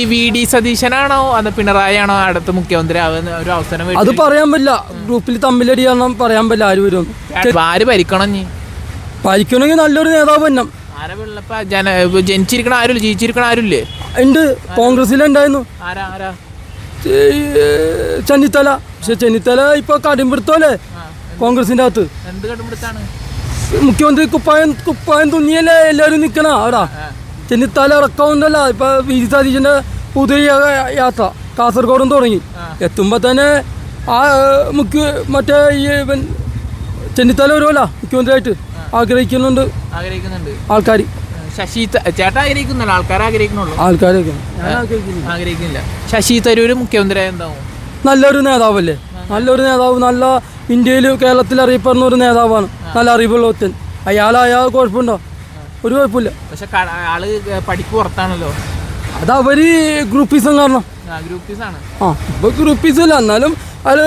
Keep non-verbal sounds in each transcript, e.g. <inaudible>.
ഈ V D സതീശനാണോ അത് പിണറായി ആണോ അടുത്ത മുഖ്യമന്ത്രി ആവുന്ന ഒരു അവസരം അത്? പറയാൻ പറ്റില്ല. ഗ്രൂപ്പിൽ തമ്മിലടി കാരണം പറയാൻ പറ്റില്ല ആര് വരും. ആര് ഭരിക്കണം നീ ഭരിക്കണമെങ്കിൽ നല്ലൊരു നേതാവ് തന്നെ ആരാ ജന ജനിച്ചിരിക്കണ ആരുമില്ല? ജീവിച്ചിരിക്കണ ആരുമില്ലേ? ഉണ്ട്. കോൺഗ്രസിലുണ്ടായിരുന്നു ആരാ ആരാ? ചെന്നിത്തല. പക്ഷെ ചെന്നിത്തല ഇപ്പൊ കടുംപിടുത്തല്ലേ കോൺഗ്രസിന്റെ അകത്ത്. എന്ത് കണ്ടുപിടുത്താണ് മുഖ്യമന്ത്രി കുപ്പായം കുപ്പായം തുന്നിയല്ലേ എല്ലാവരും നിക്കണ? അവിടെ ചെന്നിത്തല ഇറക്കാവുന്നല്ല ഇപ്പൊ വി ജി സതീശന്റെ പുതിയ യാത്ര. കാസർഗോഡും തുടങ്ങി. എത്തുമ്പോ തന്നെ ആ മുഖ്യ മറ്റേ ഈ ചെന്നിത്തല വരുമല്ല മുഖ്യമന്ത്രിയായിട്ട് ആഗ്രഹിക്കുന്നുണ്ട്. ആൾക്കാർ ശശി ചേട്ടാ ആഗ്രഹിക്കുന്നുള്ളൂ. ആൾക്കാർ ആഗ്രഹിക്കുന്നുള്ളൂ ആൾക്കാർ ആഗ്രഹിക്കുന്നില്ല. ശശി തരൂര് മുഖ്യമന്ത്രി എന്താവും? നല്ലൊരു നേതാവല്ലേ? നല്ലൊരു നേതാവ് നല്ല ഇന്ത്യയിൽ കേരളത്തിൽ അറിയപ്പെടുന്ന ഒരു നേതാവാണ്. നല്ല അറിവുള്ള അയാൾ അയാൾ കുഴപ്പമുണ്ടോ? ഒരു കുഴപ്പമില്ല. പക്ഷെ ആൾ പഠിപ്പ് പുറത്താണല്ലോ. അത് അവർ ഗ്രൂപ്പീസം കാരണം ഗ്രൂപ്പീസാണ് ആ ഇപ്പൊ ഗ്രൂപ്പീസ് അല്ല എന്നാലും അത്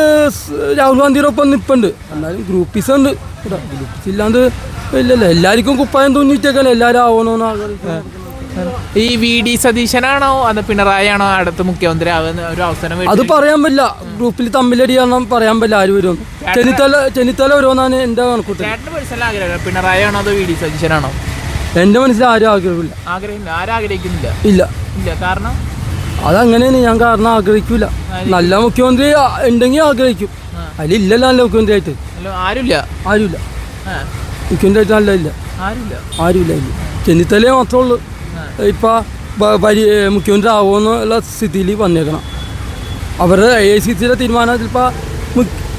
രാഹുൽ ഗാന്ധിയുടെ ഒപ്പം നിപ്പുണ്ട്. എന്നാലും ഗ്രൂപ്പീസ് ഉണ്ട്. ഗ്രൂപ്പീസ് ഇല്ലാണ്ട് ഇല്ലല്ലോ. എല്ലാവർക്കും കുപ്പായം തോന്നിട്ടേക്കല്ല എല്ലാവരും ആവണോന്ന് ഈ വി ഡി സതീശനാണോ? അത് പിണറായി ആണോ അടുത്ത മുഖ്യമന്ത്രി ആവുന്ന ഒരു അവസരം? അത് പറയാൻ പറ്റില്ല. ഗ്രൂപ്പിൽ തമ്മിലടി കാരണം പറയാൻ പറ്റില്ല ആര് വരും. ചെന്നിത്തല ചെന്നിത്തല ഓരോന്നാണ് എന്റെ കണക്കൂട്ടൽ ആഗ്രഹം. പിണറായി ആണോ അതോ വി ഡി സതീശനാണോ? എന്റെ മനസ്സിൽ ആരും ആഗ്രഹമില്ല. ആഗ്രഹമില്ല. ആരാഗ്രഹിക്കുന്നില്ല ഇല്ല. ഇല്ല. കാരണം? അതങ്ങനെയാണ്. ഞാൻ കാരണം ആഗ്രഹിക്കൂല. നല്ല മുഖ്യമന്ത്രി ഉണ്ടെങ്കിൽ ആഗ്രഹിക്കും. അതിലില്ലല്ലോ നല്ല മുഖ്യമന്ത്രി ആയിട്ട് ആരുമില്ല? ആരുമില്ല. മുഖ്യമന്ത്രി ആയിട്ട് നല്ല ഇല്ല ആരുമില്ല? ആരുമില്ല ഇല്ല ചെന്നിത്തലേ മാത്രമേ ഉള്ളൂ. ഇപ്പം മുഖ്യമന്ത്രി ആവുമെന്നുള്ള സ്ഥിതിയിൽ വന്നേക്കണം. അവരുടെ എ സി സിയുടെ തീരുമാനത്തിൽ ഇപ്പൊ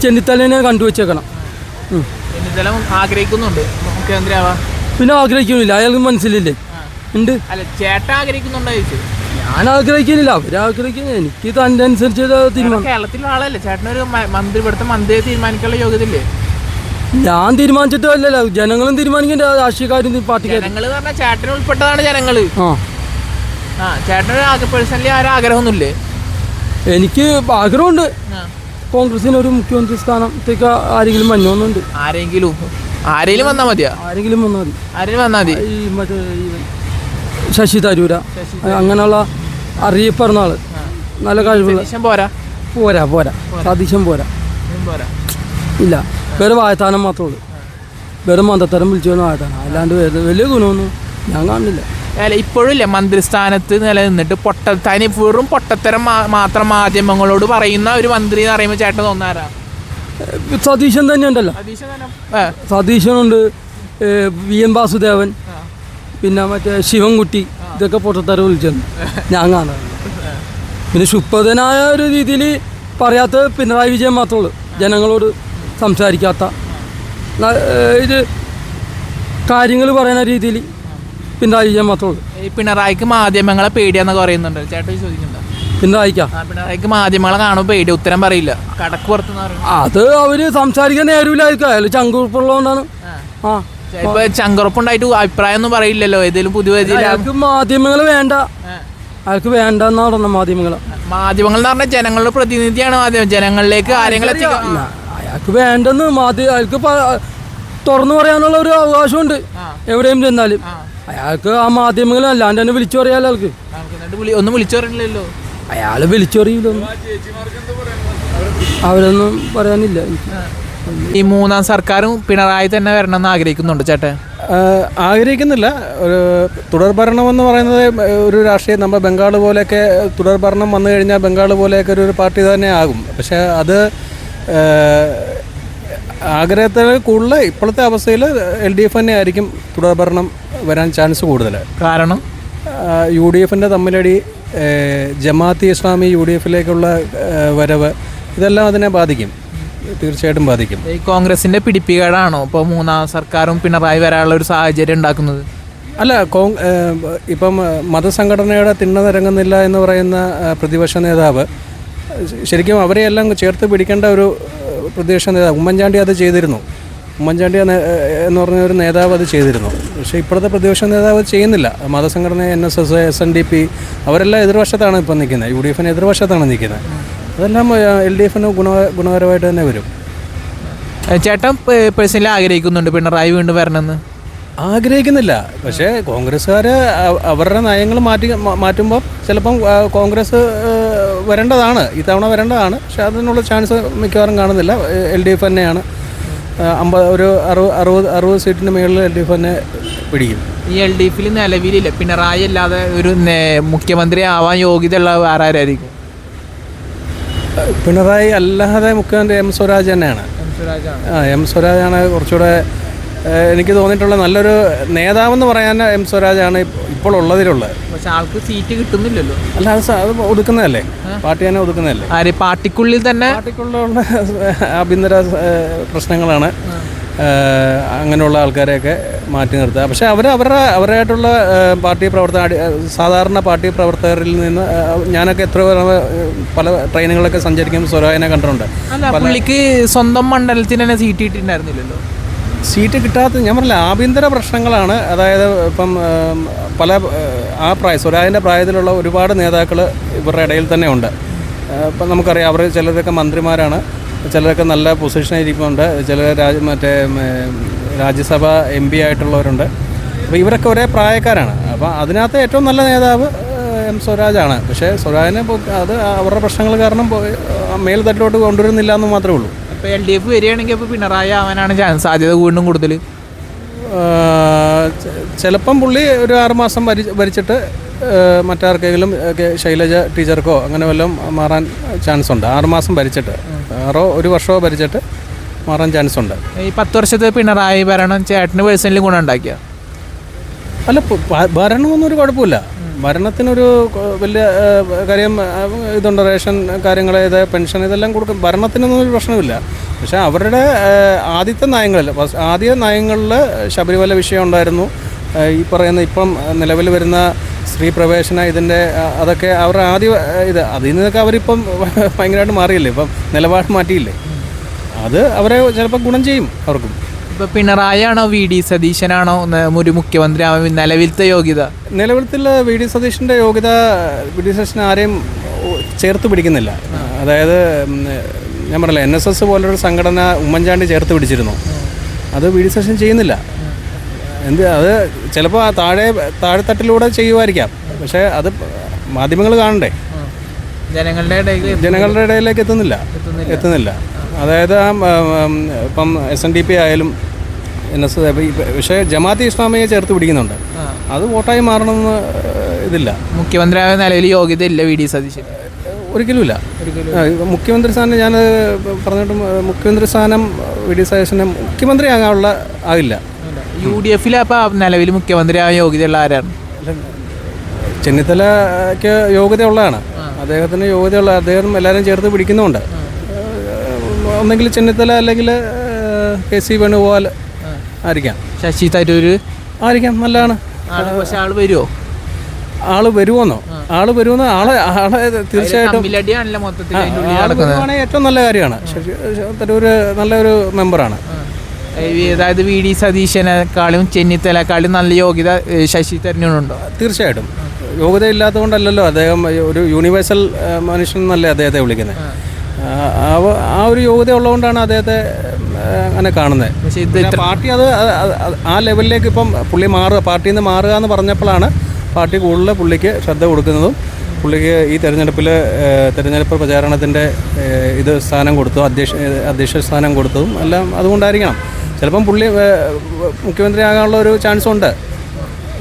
ചെന്നിത്തലേനെ കണ്ടുവച്ചേക്കണം. ചെന്നിത്തല ആഗ്രഹിക്കുന്നുണ്ട്. മുഖ്യമന്ത്രി ആവാൻ പിന്നെ ആഗ്രഹിക്കുന്നില്ല. അയാൾക്ക് മനസ്സിലില്ലേ? ഉണ്ട്. അല്ല ചേട്ടൻ ആഗ്രഹിക്കുന്നുണ്ടോ ചോദിച്ചു ഞാൻ ആഗ്രഹിക്കുന്നില്ല. അവരാഗ്രഹിക്കുന്നില്ല എനിക്ക് തന്റെ അനുസരിച്ച് തീരുമാനം. കേരളത്തിലെ ആളല്ലേ? ചേട്ടനൊരു മ- മന്ത്രി ഇവിടുത്തെ മന്ത്രിയെ തീരുമാനിക്കാനുള്ള യോഗ്യത ഇല്ലേ ഞാൻ തീരുമാനിച്ചിട്ട് അല്ലല്ലോ ജനങ്ങളും തീരുമാനിക്കേണ്ട രാഷ്ട്രീയക്കാരും പാർട്ടിക്കാരും. ജനങ്ങൾ പറഞ്ഞ ഉൾപ്പെട്ടതാണ് ജനങ്ങൾ. ആ. പേഴ്സണലി ആരും ആഗ്രഹമൊന്നുമില്ലേ? എനിക്ക് ആഗ്രഹമുണ്ട്. കോൺഗ്രസിന് ഒരു മുഖ്യമന്ത്രി സ്ഥാനത്തേക്ക് ആരെങ്കിലും വന്നോന്നുണ്ട്. ആരെങ്കിലും? ആരെങ്കിലും വന്നാ മതിയാ? ആരെങ്കിലും വന്നാൽ മതി. ആരെങ്കിലും വന്നാൽ മതി? ഈ മറ്റേ ഈ ശശി തരൂര. അങ്ങനെയുള്ള അറിയപ്പെടുന്ന ആൾ. നല്ല കഴിവുള്ള പോരാ? പോരാ പോരാ. സതീശൻ പോരാ. ഇല്ല. വേറെ വായത്താനം മാത്രമേ ഉള്ളൂ. വെറും മന്ദത്തരം വിളിച്ചു വന്ന വായത്താനം അല്ലാണ്ട് വേറെ വലിയ ഗുണമൊന്നും ഞാൻ കാണുന്നില്ല അല്ല ഇപ്പോഴും ഇല്ല മന്ത്രിസ്ഥാനത്ത് നിലനിന്നിട്ട് പൊട്ട തനി വെറും പൊട്ടത്തരം മാത്രം മാധ്യമങ്ങളോട് പറയുന്ന ഒരു മന്ത്രി എന്ന് പറയുമ്പോൾ ചേട്ടൻ തോന്നാറാ? ഏ, സതീശൻ തന്നെ ഉണ്ടല്ലോ. സതീശനുണ്ട്. V N Vasudevan. പിന്നെ മറ്റേ ശിവൻകുട്ടി. ഇതൊക്കെ പൊട്ടത്തരം വിളിച്ചത്. ഞാൻ കാണാറുണ്ട് പിന്നെ ശുദ്ധനായ ഒരു രീതിയിൽ പറയാത്ത പിണറായി വിജയൻ മാത്രമേ ഉള്ളൂ. ജനങ്ങളോട് സംസാരിക്കാത്ത. ഇത് കാര്യങ്ങൾ പറയുന്ന രീതിയിൽ പിണറായി വിജയൻ മാത്രമേ ഉള്ളൂ. പിണറായിക്ക് മാധ്യമങ്ങളെ പേടിയാന്നൊക്കെ പറയുന്നുണ്ട്. ചേട്ടൻ ചോദിക്കുന്നുണ്ടോ. പിണറായിക്കാ പിണറായിക്ക് മാധ്യമങ്ങളെ കാണുമ്പോൾ പേടി ഉത്തരം പറയില്ല. കടക്ക് പുറത്തുനിന്ന് അത് അവർ സംസാരിക്കാൻ നേരമില്ലായിരിക്കും അയാൾ ചങ്കുറപ്പുള്ളതുകൊണ്ടാണ്. ആ. ഇപ്പൊ ചങ്കറപ്പുണ്ടായിട്ട് അഭിപ്രായം ഒന്നും പറയില്ലല്ലോ ഏതെങ്കിലും പുതിയ മാധ്യമങ്ങൾ വേണ്ട. അയാൾക്ക് വേണ്ട എന്നാ പറഞ്ഞ മാധ്യമങ്ങൾ മാധ്യമങ്ങൾ എന്ന് പറഞ്ഞാൽ ജനങ്ങളുടെ പ്രതിനിധിയാണ് മാധ്യമം. ജനങ്ങളിലേക്ക് കാര്യങ്ങൾ അയാൾക്ക് വേണ്ടെന്ന് മാധ്യമ അയാൾക്ക് തുറന്നു പറയാനുള്ള ഒരു അവകാശമുണ്ട്. എവിടെയും ചെന്നാലും. അയാൾക്ക് ആ മാധ്യമങ്ങൾ അല്ലാണ്ട് തന്നെ വിളിച്ചു പറയാലോ അയാൾക്ക്. ഒന്നും വിളിച്ചു പറഞ്ഞില്ലല്ലോ. അയാൾ വിളിച്ചറിയില്ലൊന്നും അവരൊന്നും പറയാനില്ല. ഈ മൂന്നാം സർക്കാരും പിണറായി തന്നെ വരണം എന്ന് ആഗ്രഹിക്കുന്നുണ്ട് ചേട്ടൻ ആഗ്രഹിക്കുന്നില്ല. ഒരു തുടർ ഭരണം എന്ന് പറയുന്നത് ഒരു രാഷ്ട്രീയം നമ്മൾ ബംഗാൾ പോലെയൊക്കെ തുടർ ഭരണം വന്നു കഴിഞ്ഞാൽ ബംഗാൾ പോലെയൊക്കെ ഒരു പാർട്ടി തന്നെ ആകും. പക്ഷേ അത് ആഗ്രഹത്തിൽ കൂടുതൽ ഇപ്പോഴത്തെ അവസ്ഥയിൽ എൽ ഡി എഫ് തന്നെ ആയിരിക്കും തുടർഭരണം വരാൻ ചാൻസ് കൂടുതൽ. കാരണം? യു ഡി എഫിന്റെ തമ്മിലടി ജമാഅത്ത് ഇസ്ലാമി യു ഡി എഫിലേക്കുള്ള വരവ് ഇതെല്ലാം അതിനെ ബാധിക്കും. തീർച്ചയായിട്ടും ബാധിക്കും. ഈ കോൺഗ്രസിന്റെ പിടിപ്പികേടാണോ? ഇപ്പോൾ മൂന്നാം സർക്കാരും പിണറായി വരാനുള്ള ഒരു സാഹചര്യം ഉണ്ടാക്കുന്നത്? അല്ല കോങ് ഏഹ് ഇപ്പം മതസംഘടനയുടെ തിണ്ണ നിരങ്ങുന്നില്ല എന്ന് പറയുന്ന പ്രതിപക്ഷ നേതാവ് ശരിക്കും അവരെയെല്ലാം ചേർത്ത് പിടിക്കേണ്ട ഒരു പ്രതിപക്ഷ നേതാവ് ഉമ്മൻചാണ്ടി അത് ചെയ്തിരുന്നു. ഉമ്മൻചാണ്ടി എന്ന് പറഞ്ഞ ഒരു നേതാവ് അത് ചെയ്തിരുന്നു. പക്ഷേ ഇപ്പോഴത്തെ പ്രതിപക്ഷ നേതാവ് ചെയ്യുന്നില്ല. മതസംഘടന N S S S N D P അവരെല്ലാം എതിർവശത്താണ് ഇപ്പം നിൽക്കുന്നത്. യു ഡി എഫിന് എതിർവശത്താണ് നിൽക്കുന്നത്. അതെല്ലാം എൽ ഡി എഫിന് ഗുണ ഗുണകരമായിട്ട് തന്നെ വരും. ചേട്ടം ചേട്ടൻ പേഴ്സണലി ആഗ്രഹിക്കുന്നുണ്ട്. പിണറായി വീണ്ടും വരണമെന്ന്. ആഗ്രഹിക്കുന്നില്ല. പക്ഷേ കോൺഗ്രസ്സുകാർ അവരുടെ നയങ്ങൾ മാറ്റി മാറ്റുമ്പോൾ ചിലപ്പം കോൺഗ്രസ് വരേണ്ടതാണ്. ഇത്തവണ വരേണ്ടതാണ്. പക്ഷേ അതിനുള്ള ചാൻസ് മിക്കവാറും കാണുന്നില്ല. എൽ ഡി എഫ് തന്നെയാണ്. അമ്പത് ഒരു അറുപത് അറുപത് അറുപത് സീറ്റിന് മുകളിൽ എൽ ഡി എഫ് തന്നെ പിടിക്കും. ഈ എൽ ഡി എഫിൽ നിലവിലില്ല. പിണറായി അല്ലാതെ ഒരു മുഖ്യമന്ത്രി ആവാൻ യോഗ്യതയുള്ള വേറെ ആരായിരിക്കും പിണറായി അല്ലാതെ മുഖ്യമന്ത്രി എം സ്വരാജ് തന്നെയാണ്. ആ എം സ്വരാജാണ് കുറച്ചുകൂടെ എനിക്ക് തോന്നിയിട്ടുള്ള നല്ലൊരു നേതാവെന്ന് പറയാൻ എം സ്വരാജാണ് ഇപ്പ- ഇപ്പോൾ ഉള്ളതിലുള്ളത്. പക്ഷെ ആൾക്ക് സീറ്റ് കിട്ടുന്നില്ലല്ലോ. അല്ല അത് അത് ഒതുക്കുന്നതല്ലേ? പാർട്ടി തന്നെ ഒതുക്കുന്നതല്ലേ? ആര്? പാർട്ടിക്കുള്ളിൽ തന്നെ? പാർട്ടിക്കുള്ളിലുള്ള ആഭ്യന്തര പ്രശ്നങ്ങളാണ്. അങ്ങനെയുള്ള ആൾക്കാരെയൊക്കെ മാറ്റി നിർത്തുക. പക്ഷേ അവർ അവരുടെ അവരായിട്ടുള്ള പാർട്ടി പ്രവർത്തക സാധാരണ പാർട്ടി പ്രവർത്തകരിൽ നിന്ന് ഞാനൊക്കെ എത്ര പല ട്രെയിനുകളൊക്കെ സഞ്ചരിക്കുമ്പോൾ സ്വരായനെ കണ്ടിട്ടുണ്ട്. പുള്ളിക്ക് സ്വന്തം മണ്ഡലത്തിന് തന്നെ സീറ്റ് കിട്ടിയിട്ടുണ്ടായിരുന്നില്ലല്ലോ? സീറ്റ് കിട്ടാത്ത ഞാൻ പറഞ്ഞില്ല ആഭ്യന്തര പ്രശ്നങ്ങളാണ്. അതായത് ഇപ്പം പല ആ പ്രായ സ്വരാജിന്റെ പ്രായത്തിലുള്ള ഒരുപാട് നേതാക്കൾ ഇവരുടെ ഇടയിൽ തന്നെ ഉണ്ട്. ഇപ്പം നമുക്കറിയാം അവർ ചിലരൊക്കെ മന്ത്രിമാരാണ്. ചിലരൊക്കെ നല്ല പൊസിഷനായിരിക്കുന്നുണ്ട് ചില ചിലർ രാജ മറ്റേ രാജ്യസഭ എം പി ആയിട്ടുള്ളവരുണ്ട്. അപ്പോൾ ഇവരൊക്കെ ഒരേ പ്രായക്കാരാണ്. അപ്പോൾ അതിനകത്ത് ഏറ്റവും നല്ല നേതാവ് എം സ്വരാജാണ്. പക്ഷേ സ്വരാജിനെ അത് അവരുടെ പ്രശ്നങ്ങൾ കാരണം മേൽതട്ടിലോട്ട് മേൽത്തട്ടിലോട്ട് കൊണ്ടുവരുന്നില്ല എന്ന് മാത്രമേ ഉള്ളൂ. അപ്പോൾ എൽ ഡി എഫ് വരികയാണെങ്കിൽ അപ്പോൾ പിണറായി ആവാനാണ് ചാൻസ് സാധ്യത വീണ്ടും കൂടുതൽ ചിലപ്പം പുള്ളി ഒരു ആറുമാസം ഭരി ഭരിച്ചിട്ട് മറ്റാർക്കെങ്കിലും ശൈലജ ടീച്ചർക്കോ അങ്ങനെ വല്ലതും മാറാൻ ചാൻസ് ഉണ്ട് ആറുമാസം ഭരിച്ചിട്ട് ആറോ ഒരു വർഷമോ ഭരിച്ചിട്ട് മാറാൻ ചാൻസ് ഉണ്ട് ഈ പത്ത് വർഷത്തെ പിണറായി ഭരണം ചേട്ടന് പേഴ്സണലി ഗുണം ഉണ്ടാക്കിയ? അല്ല ഭരണമൊന്നും ഒരു കുഴപ്പമില്ല. ഭരണത്തിനൊരു വലിയ കാര്യം ഇതുണ്ട് റേഷൻ കാര്യങ്ങൾ ഇത് പെൻഷൻ ഇതെല്ലാം കൊടുക്കും. ഭരണത്തിനൊന്നും ഒരു പ്രശ്നമില്ല. പക്ഷേ അവരുടെ ആദ്യത്തെ നയങ്ങളിൽ ആദ്യ നയങ്ങളിൽ ശബരിമല വിഷയം ഉണ്ടായിരുന്നു. ഈ പറയുന്ന ഇപ്പം നിലവിൽ വരുന്ന സ്ത്രീ പ്രവേശന ഇതിന്റെ അതൊക്കെ അവരുടെ ആദ്യ ഇത് അതിൽ നിന്നൊക്കെ അവരിപ്പം <laughs> ഭയങ്കരമായിട്ട് മാറിയില്ലേ? ഇപ്പം നിലപാട് മാറ്റിയില്ലേ? അത് അവരെ ചിലപ്പോൾ ഗുണം ചെയ്യും അവർക്കും. ഇപ്പോൾ പിണറായിയാണോ വി ഡി സതീശനാണോ ഒരു മുഖ്യമന്ത്രി ആവാൻ നിലവിലത്തെ യോഗ്യത? നിലവിലത്തിൽ വി ഡി സതീഷിന്റെ യോഗ്യത വി ഡി സതീശൻ ആരെയും ചേർത്ത് പിടിക്കുന്നില്ല. അതായത് ഞാൻ പറഞ്ഞില്ല എൻ എസ് എസ് പോലൊരു സംഘടന ഉമ്മൻചാണ്ടി ചേർത്ത് പിടിച്ചിരുന്നു. അത് വി ഡി സതീശൻ ചെയ്യുന്നില്ല. എന്ത് അത് ചിലപ്പോൾ ആ താഴെ താഴെത്തട്ടിലൂടെ ചെയ്യുമായിരിക്കാം പക്ഷെ അത് മാധ്യമങ്ങൾ കാണണ്ടേ? ജനങ്ങളുടെ ഇടയിൽ ജനങ്ങളുടെ ഇടയിലേക്ക് എത്തുന്നില്ല. എത്തുന്നില്ല. അതായത് ആ ഇപ്പം എസ് എൻ ഡി പി ആയാലും എൻ എസ് പക്ഷേ ജമാഅത്ത് ഇസ്ലാമിയെ ചേർത്ത് പിടിക്കുന്നുണ്ട്. അത് വോട്ടായി മാറണമെന്ന് ഇതില്ല. മുഖ്യമന്ത്രിയായ നിലയിൽ യോഗ്യത ഇല്ല വി ഡി സതീശൻ. ഒരിക്കലുമില്ല. മുഖ്യമന്ത്രി സ്ഥാനം ഞാൻ പറഞ്ഞിട്ടും മുഖ്യമന്ത്രി സ്ഥാനം വി ഡി സതീശന് മുഖ്യമന്ത്രി ആകാനുള്ള ആകില്ല യു ഡി എഫിൽ അപ്പോൾ നിലവിൽ മുഖ്യമന്ത്രിയായ യോഗ്യതയുള്ള ആരാണ്? ചെന്നിത്തലയ്ക്ക് യോഗ്യതയുള്ളതാണ്. അദ്ദേഹത്തിന് യോഗ്യതയുള്ള അദ്ദേഹം എല്ലാവരും ചേർത്ത് പിടിക്കുന്നുണ്ട്. ഒന്നെങ്കിൽ ചെന്നിത്തല അല്ലെങ്കിൽ കെ സി വേണുഗോപാൽ ആയിരിക്കാം. ശശി തരൂര്? ആയിരിക്കാം നല്ലതാണ്. ആൾ പക്ഷെ ആൾ വരുമോ ആൾ വരുമോന്നോ ആൾ വരുമെന്ന് ആളെ ആളെ തീർച്ചയായിട്ടും ആൾ വരുവാണെങ്കിൽ ഏറ്റവും നല്ല കാര്യമാണ്. ശശി തരൂര് നല്ലൊരു മെമ്പറാണ്. അതായത് വി ഡി സതീശനെക്കാളും ചെന്നിത്തലക്കാളും നല്ല യോഗ്യത ശശി തരൂരിനുണ്ടോ? തീർച്ചയായിട്ടും. യോഗ്യത ഇല്ലാത്തതുകൊണ്ടല്ലല്ലോ അദ്ദേഹം ഒരു യൂണിവേഴ്സൽ മനുഷ്യൻ എന്നല്ലേ അദ്ദേഹത്തെ വിളിക്കുന്നത്. ആ. ഒരു യോഗ്യത ഉള്ളതുകൊണ്ടാണ് അദ്ദേഹത്തെ അങ്ങനെ കാണുന്നത്. പക്ഷേ ഇത് പാർട്ടി അത് ആ ലെവലിലേക്ക് ഇപ്പം പുള്ളി മാറുക പാർട്ടിയിൽ നിന്ന് മാറുക എന്ന് പറഞ്ഞപ്പോഴാണ് പാർട്ടി കൂടുതൽ പുള്ളിക്ക് ശ്രദ്ധ കൊടുക്കുന്നതും പുള്ളിക്ക് ഈ തെരഞ്ഞെടുപ്പിൽ തെരഞ്ഞെടുപ്പ് പ്രചാരണത്തിന്റെ ഇത് സ്ഥാനം കൊടുത്തു അധ്യക്ഷ അധ്യക്ഷ സ്ഥാനം കൊടുത്തതും എല്ലാം അതുകൊണ്ടായിരിക്കണം. ചിലപ്പം പുള്ളി മുഖ്യമന്ത്രി ആകാനുള്ള ഒരു ചാൻസ് ഉണ്ട്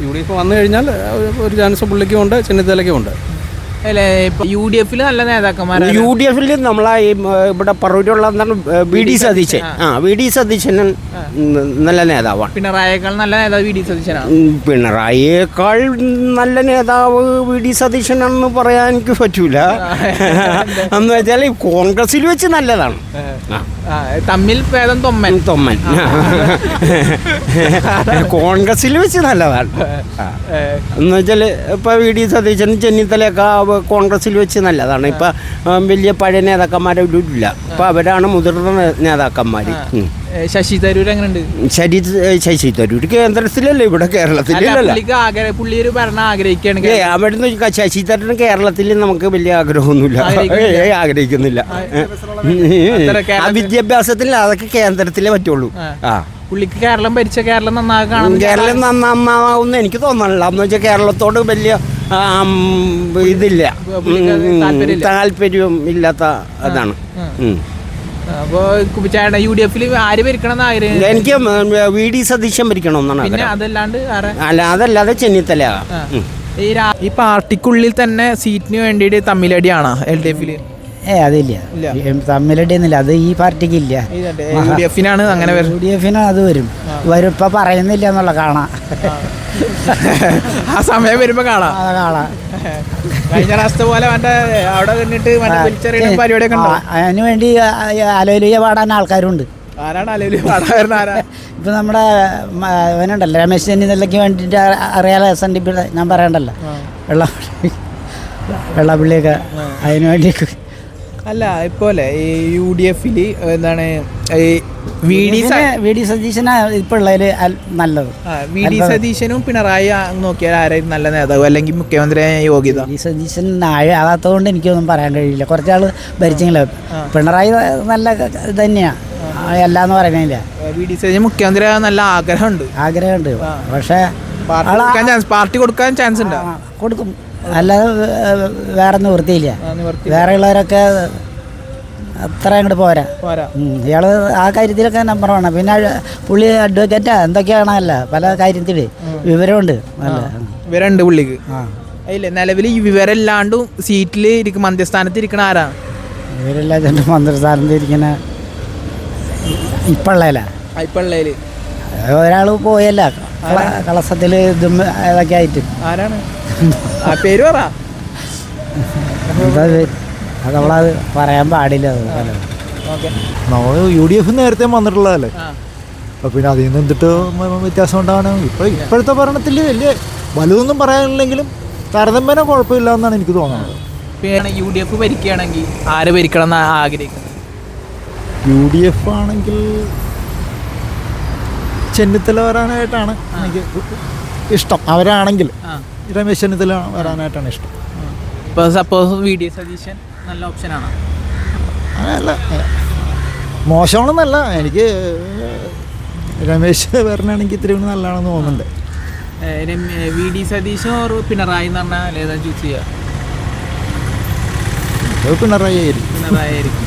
യു ഡി എഫ് വന്നു കഴിഞ്ഞാൽ ഒരു ചാൻസ് പുള്ളിക്കും ഉണ്ട് ചെന്നിത്തലയ്ക്കും ഉണ്ട്. അല്ലേ ഇപ്പൊ യു ഡി എഫിൽ നല്ല നേതാക്കന്മാർ യു ഡി എഫിൽ നമ്മളെ ഈ ഇവിടെ പറവൂരുള്ള എന്താണ് വി ഡി സതീശൻ. ആ വി ഡി സതീശൻ നല്ല നേതാവാണ്. പിണറായേക്കാൾ നല്ല നേതാവ് വി ഡി സതീശനാണ്. പിണറായിയേക്കാൾ നല്ല നേതാവ് വി ഡി സതീശനാണെന്ന് പറയാൻ എനിക്ക് പറ്റൂല. <laughs> എന്ന് വെച്ചാൽ കോൺഗ്രസിൽ വെച്ച് നല്ലതാണ്. തമ്മിൽ ഭേദം തൊമ്മൻ. തൊമ്മൻ. <laughs> കോൺഗ്രസിൽ വെച്ച് നല്ലതാണ്. എന്ന് വെച്ചാൽ ഇപ്പൊ വി ഡി സതീശൻ ചെന്നിത്തലയൊക്കെ കോൺഗ്രസ്സിൽ വെച്ച് നല്ലതാണ്. ഇപ്പം വലിയ പഴയ നേതാക്കന്മാരെ ഇല്ല ഇപ്പം അവരാണ് മുതിർന്ന നേതാക്കന്മാർ ശശി തരൂർ എങ്ങനെയുണ്ട്? ശരി ശശി തരൂർ കേന്ദ്രത്തിലല്ലേ ഇവിടെ അല്ല, കേരളത്തിലല്ല പുള്ളിക്ക് ആഗ്രഹം പുള്ളി ഒരു ഭരണം അവിടുന്ന് ക- ശശി തരൂരിന് കേരളത്തിൽ നമുക്ക് വലിയ ആഗ്രഹമൊന്നുമില്ല. ആഗ്രഹിക്കുന്നില്ല. വിദ്യാഭ്യാസത്തിൽ അതൊക്കെ കേന്ദ്രത്തിലേ പറ്റുള്ളൂ. ആ. പുള്ളിക്ക് കേരളം ഭരിച്ച കേരളം നന്നാകാണ് കേരളം നന്നാവുന്ന എനിക്ക് തോന്നണില്ല. എന്ന് വെച്ചാൽ കേരളത്തോട് വലിയ ഇതില്ല. താല്പര്യം ഇല്ലാത്ത അതാണ്. ഉം. അപ്പോ ചേട്ടൻ യു ഡി എഫിൽ ആര് ഭരിക്കണം എന്ന് ആഗ്രഹം? എനിക്ക് വി ഡി സതീശൻ ഭരിക്കണം എന്നാണ് അതല്ലാണ്ട് അല്ല അതല്ലാതെ ചെന്നിത്തല ഈ ഈ പാർട്ടിക്കുള്ളിൽ തന്നെ സീറ്റിന് വേണ്ടിയിട്ട് തമ്മിലടിയാണ്? എൽ ഡി എഫിൽ ഏ അതില്ല. തമ്മിലടിയൊന്നുമില്ല. അത് ഈ പാർട്ടിക്ക് ഇല്ല. യു ഡി എഫിനാണ് അങ്ങനെ യു ഡി എഫിന് അത് വരും. വരും ഇപ്പൊ പറയുന്നില്ല എന്നുള്ള കാണാം. ആ സമയം വരുമ്പോ കാണാം. കാണാം. കഴിഞ്ഞ പ്രാവശ്യത്തെ പോലെ മറ്റേ അവിടെ നിന്നിട്ട് മറ്റേ വലിച്ചെറിയുന്ന പരിപാടിയൊക്കെ ഉണ്ടോ? അതിന് വേണ്ടി അലോലിയ പാടാൻ ആൾക്കാരുണ്ട്. ഇപ്പൊ നമ്മുടെ അവനുണ്ടല്ലോ ഇവനുണ്ടല്ലോ രമേശ് ചെന്നിതലയ്ക്ക് വേണ്ടിയിട്ട് അ- അറിയാലോ എസ് എൻ ഡി പി ഞാൻ പറയണ്ടല്ലോ. വെള്ളപ്പള്ളി വെള്ളപ്പള്ളിയൊക്കെ അതിനു വേണ്ടി അല്ല ഇപ്പോലെ ഈ യു ഡി എഫിൽ എന്താണ് ഈ വി ഡി സ- വി ഡി സതീശനാ ഇപ്പൊ ഉള്ളതിൽ നല്ലത്. ആ, വി ഡി സതീശനും പിണറായി നോക്കിയാൽ ആരായിരുന്നു നല്ല നേതാവ് അല്ലെങ്കിൽ മുഖ്യമന്ത്രി യോഗ്യത. സതീശൻ സതീശൻ ആകാത്തതുകൊണ്ട് എനിക്കൊന്നും പറയാൻ കഴിയില്ല. കുറച്ചാൾ ഭരിച്ചെങ്കിലും പിണറായി നല്ല ഇത് തന്നെയാണ് എന്ന് പറയുന്നില്ല വി ഡി സതീശൻ മുഖ്യമന്ത്രി നല്ല ആഗ്രഹമുണ്ട്. ആഗ്രഹമുണ്ട്. പക്ഷേ പാർട്ടി കൊടുക്കാൻ ചാൻസ് ഉണ്ട്. കൊടുക്കും. അല്ലാതെ വേറെ ഒന്നും വൃത്തിയില്ല. വേറെ ഉള്ളവരൊക്കെ അത്ര അങ്ങോട്ട് പോരാ. ഇയാൾ ആ കാര്യത്തിലൊക്കെ നമ്പർ വേണം പിന്നെ പുള്ളി അഡ്വക്കേറ്റാ എന്തൊക്കെയാണല്ല പല കാര്യത്തിൽ വിവരമുണ്ട്. വിവരമുണ്ട് പുള്ളിക്ക്. ഇല്ല നിലവിൽ വിവരമില്ലാണ്ടും സീറ്റിൽ ഇരിക്കും മന്ത്രിസ്ഥാനത്ത് ഇരിക്കണ ആരാ? വിവരമില്ലാതെ മന്ത്രിസ്ഥാനത്ത് ഇരിക്കണ ഇപ്പള്ളേല ഇപ്പള്ളേൽ ഒരാൾ പോയല്ല. കളസത്തിൽ ഇതും ഇതൊക്കെ ആയിട്ട്. ആരാണ്? ആ പേര് പറ. അത് നമ്മളത് പറയാൻ പാടില്ല നമ്മൾ യു ഡി എഫ് നേരത്തെ വന്നിട്ടുള്ളതല്ലേ? അപ്പൊ പിന്നെ അതിൽ നിന്ന് എന്തിട്ട് വ്യത്യാസം ഉണ്ടാവണം? ഇപ്പോൾ ഇപ്പോഴത്തെ ഭരണത്തിൽ വലിയ വലുതൊന്നും പറയാനില്ലെങ്കിലും താരതമ്യേന കുഴപ്പമില്ല എന്നാണ് എനിക്ക് തോന്നുന്നത്. പിന്നെ യു ഡി എഫ് ഭരിക്കുകയാണെങ്കിൽ ആര് ഭരിക്കണം എന്ന് ആഗ്രഹിക്കുന്നത്? യു ഡി എഫ് ആണെങ്കിൽ ചെന്നിത്തല വരാനായിട്ടാണ് എനിക്ക് ഇഷ്ടം. അവരാണെങ്കിൽ. ആ. രമേശ് ചെന്നിത്തല വരാനായിട്ടാണ് ഇഷ്ടം. ഇപ്പോൾ സപ്പോസ് വി ഡി സതീശൻ നല്ല ഓപ്ഷനാണ് അല്ല മോശമാണെന്നല്ല. എനിക്ക് രമേശ് വരണമെങ്കിൽ ഇത്തിരി കൂടി നല്ലതാണെന്ന് തോന്നുന്നുണ്ട്. V D Satheesan or Pinarayi എന്ന് പറഞ്ഞാൽ ഏതാ ചൂസ് ചെയ്യുക പിണറായി ആയിരിക്കും. പിണറായി ആയിരിക്കും.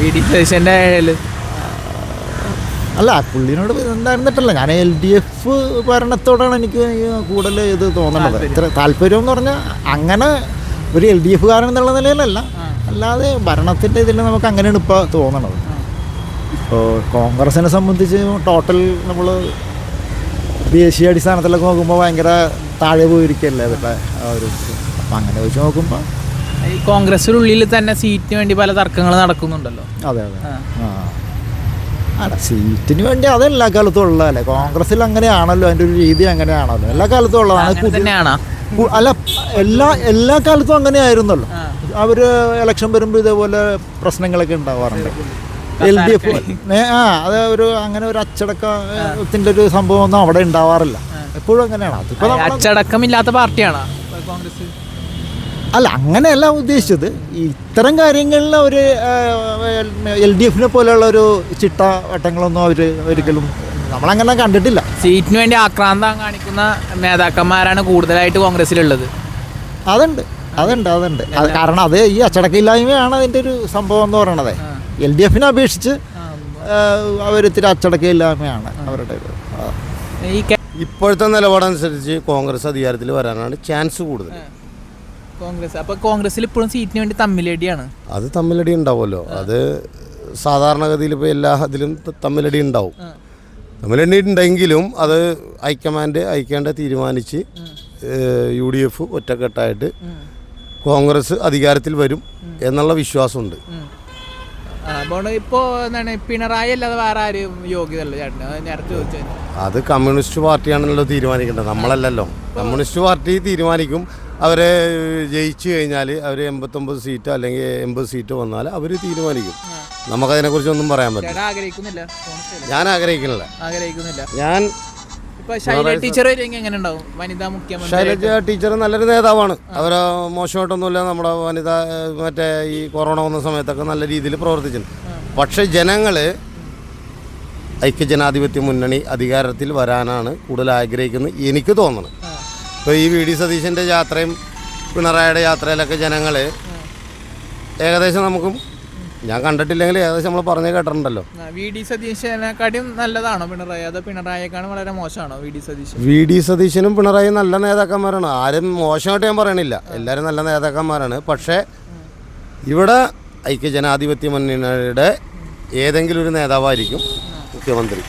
വി ഡി സതീശന്റെ അല്ല പുള്ളിനോട് ഉണ്ടായിരുന്നിട്ടല്ല ഞാൻ എൽ ഡി എഫ് ഭരണത്തോടാണ് എനിക്ക് കൂടുതൽ ഇത് തോന്നുന്നത് ഇത്ര താല്പര്യം എന്ന് പറഞ്ഞാൽ അങ്ങനെ ഒരു എൽ ഡി എഫുകാരൻ എന്നുള്ള നിലയിലല്ല. അല്ലാതെ ഭരണത്തിന്റെ ഇതിൽ നമുക്ക് അങ്ങനെയാണ് ഇപ്പോൾ തോന്നണത്. ഇപ്പോൾ കോൺഗ്രസിനെ സംബന്ധിച്ച് ടോട്ടൽ നമ്മൾ ദേശീയ അടിസ്ഥാനത്തിലൊക്കെ നോക്കുമ്പോൾ ഭയങ്കര താഴെ പോയിരിക്കല്ലേ അവരുടെ ഒരു അപ്പം അങ്ങനെ വെച്ച് നോക്കുമ്പോൾ ഈ കോൺഗ്രസിനുള്ളിൽ തന്നെ സീറ്റിന് വേണ്ടി പല തർക്കങ്ങൾ നടക്കുന്നുണ്ടല്ലോ. അതെ അതെ. ആ. അല്ല സീറ്റിന് വേണ്ടി അത് എല്ലാ കാലത്തും ഉള്ളതല്ലേ? കോൺഗ്രസിൽ അങ്ങനെയാണല്ലോ അതിന്റെ ഒരു രീതി അങ്ങനെയാണല്ലോ. എല്ലാ കാലത്തും ഉള്ളതാണ്. അല്ല എല്ലാ എല്ലാ കാലത്തും അങ്ങനെയായിരുന്നല്ലോ. ആയിരുന്നല്ലോ അവർ ഇലക്ഷൻ വരുമ്പോൾ ഇതേപോലെ പ്രശ്നങ്ങളൊക്കെ ഉണ്ടാവാറുണ്ട്. എൽ ഡി എഫ് ആ അത് ഒരു അങ്ങനെ ഒരു അച്ചടക്കത്തിന്റെ ഒരു സംഭവം ഒന്നും അവിടെ ഉണ്ടാവാറില്ല. എപ്പോഴും അങ്ങനെയാണ്. അതിപ്പോ അച്ചടക്കമില്ലാത്ത പാർട്ടിയാണ്? കോൺഗ്രസ്. അല്ല അങ്ങനെയല്ല ഉദ്ദേശിച്ചത്. ഇത്തരം കാര്യങ്ങളിൽ അവർ എൽ ഡി എഫിനെ പോലെയുള്ള ഒരു ചിട്ട വട്ടങ്ങളൊന്നും അവർ ഒരിക്കലും നമ്മളങ്ങനെ കണ്ടിട്ടില്ല. സീറ്റിന് വേണ്ടി ആക്രാന്തം കാണിക്കുന്ന നേതാക്കന്മാരാണ് കൂടുതലായിട്ട് കോൺഗ്രസിലുള്ളത് അതുണ്ട് അതുണ്ട് അതുണ്ട്. കാരണം അത് ഈ അച്ചടക്കമില്ലായ്മയാണ് അതിന്റെ ഒരു സംഭവം എന്ന് പറയണത്. എൽ ഡി എഫിനെ അപേക്ഷിച്ച് അവരിത്തിരി അച്ചടക്കില്ലായ്മയാണ് അച്ചടക്കമില്ലായ്മയാണ് അവരുടെ ഇപ്പോഴത്തെ നിലപാടനുസരിച്ച് കോൺഗ്രസ് അധികാരത്തിൽ വരാനാണ് ചാൻസ് കൂടുതൽ കോൺഗ്രസ്. അപ്പൊ കോൺഗ്രസിൽ ഇപ്പോഴും സീറ്റിന് വേണ്ടി തമ്മിലടിയാണ്. അത് തമ്മിലടി ഉണ്ടാവുമല്ലോ. അത് സാധാരണഗതിയിൽ ഇപ്പോൾ എല്ലാ ഇതിലും ത- തമ്മിലടി ഉണ്ടാവും. തമ്മിലടി ഉണ്ടെങ്കിലും അത് ഹൈക്കമാൻഡ് ഹൈക്കമാൻഡ് തീരുമാനിച്ച് യു ഡി എഫ് ഒറ്റക്കെട്ടായിട്ട് കോൺഗ്രസ് അധികാരത്തിൽ വരും എന്നുള്ള വിശ്വാസമുണ്ട്. ഇപ്പോ എന്താണ് പിണറായി അല്ലാതെ വേറെ ആരും യോഗ്യതല്ല ചേട്ടന്? അത് നേരത്തെ അത് കമ്മ്യൂണിസ്റ്റ് പാർട്ടിയാണല്ലോ തീരുമാനിക്കേണ്ടത് നമ്മളല്ലല്ലോ. കമ്മ്യൂണിസ്റ്റ് പാർട്ടി തീരുമാനിക്കും. അവരെ ജയിച്ചു കഴിഞ്ഞാൽ അവർ എൺപത്തൊമ്പത് സീറ്റ് അല്ലെങ്കിൽ എൺപത് സീറ്റ് വന്നാൽ അവർ തീരുമാനിക്കും. നമുക്കതിനെക്കുറിച്ചൊന്നും പറയാൻ പറ്റില്ല. ആഗ്രഹിക്കുന്നില്ല? ഞാൻ ആഗ്രഹിക്കുന്നില്ല. ആഗ്രഹിക്കുന്നില്ല. ഞാൻ ശൈലജ ടീച്ചർ നല്ലൊരു നേതാവാണ്. അവർ മോശമായിട്ടൊന്നുമില്ല. നമ്മുടെ വനിത മറ്റേ ഈ കൊറോണ വന്ന സമയത്തൊക്കെ നല്ല രീതിയിൽ പ്രവർത്തിച്ചിട്ടുണ്ട്. പക്ഷെ ജനങ്ങൾ ഐക്യജനാധിപത്യ മുന്നണി അധികാരത്തിൽ വരാനാണ് കൂടുതൽ ആഗ്രഹിക്കുന്നത്. എനിക്ക് തോന്നുന്നത് ഇപ്പോൾ ഈ വി ഡി സതീശന്റെ യാത്രയും പിണറായിയുടെ യാത്രയിലൊക്കെ ജനങ്ങൾ ഏകദേശം നമുക്കും ഞാൻ കണ്ടിട്ടില്ലെങ്കിൽ ഏകദേശം നമ്മൾ പറഞ്ഞു കേട്ടിട്ടുണ്ടല്ലോ. വി ഡി സതീശനെക്കാട്ടിയും നല്ലതാണോ പിണറായി? അതോ പിണറായിയേക്കാളും വളരെ മോശമാണോ V D Satheesan? V D സതീശനും പിണറായി നല്ല നേതാക്കന്മാരാണ്. ആരും മോശമായിട്ട് ഞാൻ പറയണില്ല. എല്ലാവരും നല്ല നേതാക്കന്മാരാണ്. പക്ഷേ ഇവിടെ ഐക്യജനാധിപത്യ മുന്നണിയുടെ ഏതെങ്കിലും ഒരു നേതാവായിരിക്കും മുഖ്യമന്ത്രി.